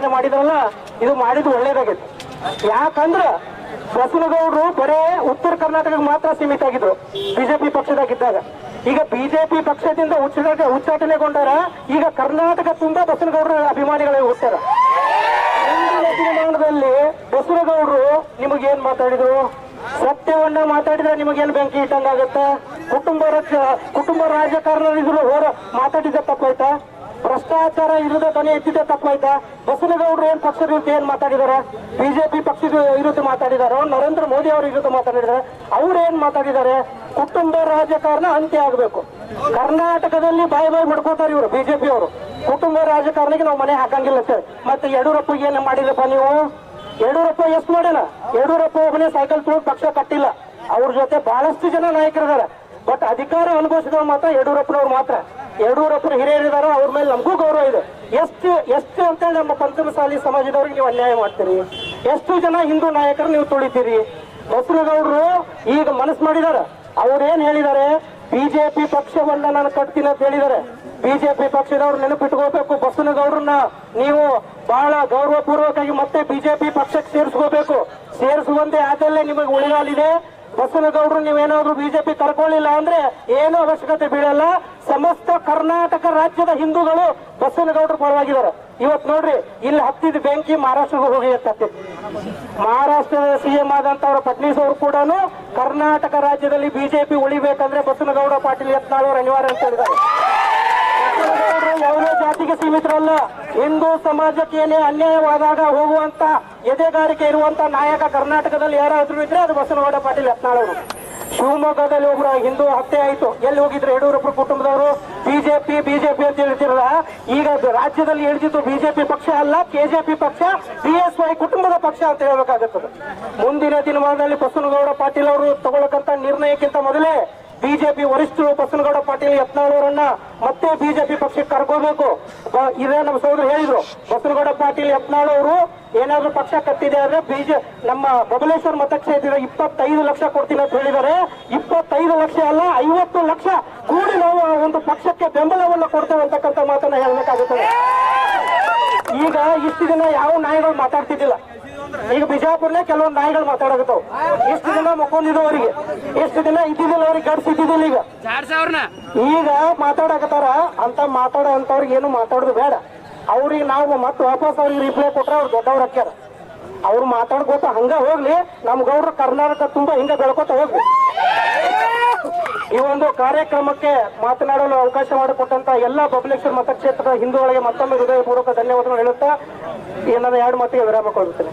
ಪ್ರತಿಭಟನೆ ಮಾಡಿದ್ರಲ್ಲ, ಇದು ಮಾಡಿದ್ದು ಒಳ್ಳೇದಾಗೈತಿ. ಯಾಕಂದ್ರ ಬಸನಗೌಡರು ಬರೇ ಉತ್ತರ ಕರ್ನಾಟಕಕ್ಕೆ ಮಾತ್ರ ಸೀಮಿತ ಆಗಿದ್ರು, ಬಿಜೆಪಿ ಪಕ್ಷದಾಗಿದ್ದಾಗ. ಈಗ ಬಿಜೆಪಿ ಪಕ್ಷದಿಂದ ಉಚ್ಚಾಟ ಉಚ್ಚಾಟನೆಗೊಂಡಾರ ಈಗ ಕರ್ನಾಟಕ ತುಂಬಾ ಬಸವನಗೌಡರ ಅಭಿಮಾನಿಗಳೇ ಹೋಗ್ತಾರ ದಿನಮಾನದಲ್ಲಿ ಬಸವನಗೌಡರು ನಿಮಗೇನ್ ಮಾತಾಡಿದ್ರು? ಸತ್ಯವನ್ನ ಮಾತಾಡಿದ್ರೆ ನಿಮಗೇನು ಬೆಂಕಿ ಇಟ್ಟಂಗಾಗತ್ತ? ಕುಟುಂಬ ರಕ್ಷ, ಕುಟುಂಬ ರಾಜಕಾರಣ ಹೋರ ಮಾತಾಡಿದ ತಪ್ಪಾಯ್ತಾ? ಭ್ರಷ್ಟಾಚಾರ ಇಲ್ಲದ ಧ್ವನಿ ತಪ್ಪು ತಪ್ಪಾಯ್ತಾ ಬಸವನಗೌಡರು ಏನ್ ಪಕ್ಷದ ವಿರುದ್ಧ ಏನ್ ಮಾತಾಡಿದಾರ ಬಿಜೆಪಿ ಪಕ್ಷದ ವಿರುದ್ಧ ಮಾತಾಡಿದಾರ? ನರೇಂದ್ರ ಮೋದಿ ಅವರ ವಿರುದ್ಧ ಮಾತಾಡಿದಾರೆ. ಅವ್ರು ಏನ್ ಮಾತಾಡಿದ್ದಾರೆ? ಕುಟುಂಬ ರಾಜಕಾರಣ ಅಂತ್ಯ ಆಗಬೇಕು. ಕರ್ನಾಟಕದಲ್ಲಿ ಬಾಯಿ ಬಾಯಿ ಮುಡ್ಕೋತಾರೆ ಇವರು, ಬಿಜೆಪಿ ಅವರು. ಕುಟುಂಬ ರಾಜಕಾರಣಕ್ಕೆ ನಾವು ಮನೆ ಹಾಕಂಗಿಲ್ಲ ಸರ್ ಮತ್ತೆ ಯಡಿಯೂರಪ್ಪ ಏನ್ ಮಾಡಿದಪ್ಪ ನೀವು? ಯಡಿಯೂರಪ್ಪ ಎಷ್ಟು ಮಾಡ್ಯಾನ? ಯಡಿಯೂರಪ್ಪ ಒಬ್ಬನೇ ಸೈಕಲ್ ತೊಗೊಂಡು ಪಕ್ಷ ಕಟ್ಟಿಲ್ಲ. ಅವ್ರ ಜೊತೆ ಬಹಳಷ್ಟು ಜನ ನಾಯಕರಿದ್ದಾರೆ. ಬಟ್ ಅಧಿಕಾರ ಅನುಭವಿಸಿದವ್ರು ಮಾತ್ರ ಯಡಿಯೂರಪ್ಪನವ್ರು ಮಾತ್ರ. ಯಡಿಯೂರಪ್ಪನ ಹಿರಿಯರಿದಾರೋ ಅವ್ರ ಮೇಲೆ ನಮಗೂ ಗೌರವ ಇದೆ. ಎಷ್ಟು ಎಷ್ಟು ಅಂತೇಳಿ ನಮ್ಮ ಪಂಚಮಸಾಲಿ ಸಮಾಜದವ್ರಿಗೆ ನೀವು ಅನ್ಯಾಯ ಮಾಡ್ತೀರಿ? ಎಷ್ಟು ಜನ ಹಿಂದೂ ನಾಯಕರು ನೀವು ತುಳಿತೀರಿ? ಬಸವನಗೌಡರು ಈಗ ಮನಸ್ಸು ಮಾಡಿದಾರ ಅವ್ರೇನ್ ಹೇಳಿದ್ದಾರೆ? ಬಿಜೆಪಿ ಪಕ್ಷವನ್ನ ನಾನು ಕಟ್ತೀನಿ ಅಂತ ಹೇಳಿದ್ದಾರೆ. ಬಿಜೆಪಿ ಪಕ್ಷದವ್ರು ನೆನಪಿಟ್ಕೋಬೇಕು ಬಸನಗೌಡ್ರನ್ನ ನೀವು ಬಹಳ ಗೌರವಪೂರ್ವಕವಾಗಿ ಮತ್ತೆ ಬಿಜೆಪಿ ಪಕ್ಷಕ್ಕೆ ಸೇರಿಸ್ಕೋಬೇಕು. ಸೇರಿಸುವಂತೆ ಆದಲ್ಲೇ ನಿಮಗೆ ಉಳಿಗಾಲಿದೆ ಬಸನಗೌಡರು ನೀವೇನಾದ್ರೂ ಬಿಜೆಪಿ ಕರ್ಕೊಳ್ಳಿಲ್ಲ ಅಂದ್ರೆ ಏನು ಅವಶ್ಯಕತೆ ಬೀಳಲ್ಲ. ಸಮಸ್ತ ಕರ್ನಾಟಕ ರಾಜ್ಯದ ಹಿಂದೂಗಳು ಬಸವನಗೌಡರು ಪರವಾಗಿದ್ದಾರೆ. ಇವತ್ತು ನೋಡ್ರಿ, ಇಲ್ಲಿ ಹತ್ತಿದ ಬೆಂಕಿ ಮಹಾರಾಷ್ಟ್ರಕ್ಕೆ ಹೋಗಿ ಹತ್ತಿ ಮಹಾರಾಷ್ಟ್ರದ ಸಿಎಂ ಆದಂತವ್ರ ಫಡ್ನೀಸ್ ಅವರು ಕೂಡ ಕರ್ನಾಟಕ ರಾಜ್ಯದಲ್ಲಿ ಬಿಜೆಪಿ ಉಳಿಬೇಕಂದ್ರೆ ಬಸವನಗೌಡ ಪಾಟೀಲ್ ಯತ್ನಾಳ್ ಅವರು ಅನಿವಾರ್ಯ ಅಂತ ಹೇಳಿದ್ದಾರೆ. ಯಾವುದೇ ಜಾತಿಗೆ ಸೀಮಿತರಲ್ಲ. ಹಿಂದೂ ಸಮಾಜಕ್ಕೆ ಏನೇ ಅನ್ಯಾಯವಾದಾಗ ಹೋಗುವಂತ ಎದೆಗಾರಿಕೆ ಇರುವಂತ ನಾಯಕ ಕರ್ನಾಟಕದಲ್ಲಿ ಯಾರಾದ್ರೂ ಇದ್ರೆ ಅದು ಬಸವನಗೌಡ ಪಾಟೀಲ್ ಯತ್ನಾಳ್ ಅವರು ಶಿವಮೊಗ್ಗದಲ್ಲಿ ಒಬ್ಬರ ಹಿಂದೂ ಹತ್ಯೆ ಆಯಿತು. ಎಲ್ಲಿ ಹೋಗಿದ್ರು? ಯಡಿಯೂರಪ್ಪ ಕುಟುಂಬದವರು. ಬಿಜೆಪಿ ಬಿಜೆಪಿ ಅಂತ ಹೇಳ್ತಿರಲ್ಲ. ಈಗ ರಾಜ್ಯದಲ್ಲಿ ಹಿಡಿದಿದ್ದು ಬಿಜೆಪಿ ಪಕ್ಷ ಅಲ್ಲ, ಕೆಜೆಪಿ ಪಕ್ಷ, ಬಿಎಸ್ವೈ ಕುಟುಂಬದ ಪಕ್ಷ ಅಂತ ಹೇಳಬೇಕಾಗುತ್ತದೆ. ಮುಂದಿನ ದಿನಮಾನದಲ್ಲಿ ಬಸವನಗೌಡ ಪಾಟೀಲ್ ಅವರು ತಗೊಳಕಂತ ನಿರ್ಣಯಕ್ಕಿಂತ ಮೊದಲೇ ಬಿಜೆಪಿ ವರಿಷ್ಠರು ಬಸನಗೌಡ ಪಾಟೀಲ್ ಯತ್ನಾಳವರನ್ನ ಮತ್ತೆ ಬಿಜೆಪಿ ಪಕ್ಷಕ್ಕೆ ಕರ್ಕೋಬೇಕು. ಇದೇ ನಮ್ಮ ಸಹೋದರು ಹೇಳಿದ್ರು. ಬಸನಗೌಡ ಪಾಟೀಲ್ ಯತ್ನಾಳವರು ಏನಾದ್ರೂ ಪಕ್ಷ ಕಟ್ಟಿದೆ ಅಂದ್ರೆ ಬಿಜೆ, ನಮ್ಮ ಬಬಲೇಶ್ವರ ಮತಕ್ಷೇತ್ರ ಇಪ್ಪತ್ತೈದು ಲಕ್ಷ ಕೊಡ್ತೀನಿ ಅಂತ ಹೇಳಿದ್ದಾರೆ. ಇಪ್ಪತ್ತೈದು ಲಕ್ಷ ಅಲ್ಲ, ಐವತ್ತು ಲಕ್ಷ ಕೂಡಿ ನಾವು ಒಂದು ಪಕ್ಷಕ್ಕೆ ಬೆಂಬಲವನ್ನು ಕೊಡ್ತೇವೆ ಅಂತಕ್ಕಂಥ ಮಾತನ್ನ ಹೇಳಬೇಕಾಗುತ್ತದೆ. ಈಗ ಇಷ್ಟು ದಿನ ಯಾವ ನಾಯಿಗಳು ಮಾತಾಡ್ತಿದ್ದಿಲ್ಲ. ಈಗ ಬಿಜಾಪುರ್ನೇ ಕೆಲವೊಂದು ನಾಯಿಗಳು ಮಾತಾಡಕತ್ತಾವ. ಎಷ್ಟು ದಿನ ಮಕ್ಕೊಂಡಿದ್ದು ಅವರಿಗೆ ಎಷ್ಟು ದಿನ ಇದ್ದಿದ್ದಿಲ್ಲ ಅವ್ರಿಗೆ ಗಡ್ಸ್ ಇದ್ದಿದ್ದಿಲ್ಲ ಈಗ. ಈಗ ಮಾತಾಡಕತ್ತಾರ ಅಂತ ಮಾತಾಡೋ ಅಂತವ್ರಿಗೆ ಏನು ಮಾತಾಡೋದು ಬೇಡ. ಅವ್ರಿಗೆ ನಾವು ಮತ್ತೆ ವಾಪಸ್ ಅವ್ರಿಗೆ ರಿಪ್ಲೈ ಕೊಟ್ರೆ ಅವ್ರು ದೊಡ್ಡವ್ರು ಹಾಕ್ಯಾರ ಅವ್ರು ಮಾತಾಡ್ಕೋತ ಹಂಗ ಹೋಗ್ಲಿ ನಮ್ ಗೌಡ್ರು ಕರ್ನಾಟಕ ತುಂಬಾ ಹಿಂಗ ಬೆಳ್ಕೋತ ಹೋಗ್ಲಿ. ಒಂದು ಕಾರ್ಯಕ್ರಮಕ್ಕೆ ಮಾತನಾಡಲು ಅವಕಾಶ ಮಾಡಿಕೊಟ್ಟಂತ ಎಲ್ಲ ಬಬಲೇಶ್ವರ ಮತಕ್ಷೇತ್ರದ ಹಿಂದೂಗಳಿಗೆ ಮತ್ತೊಮ್ಮೆ ಹೃದಯಪೂರ್ವಕ ಧನ್ಯವಾದಗಳು ಹೇಳುತ್ತಾ ನನ್ನ ಎರಡು ಮಾತಿಗೆ ವಿರಾಮ ಕೊಡುತ್ತೇನೆ.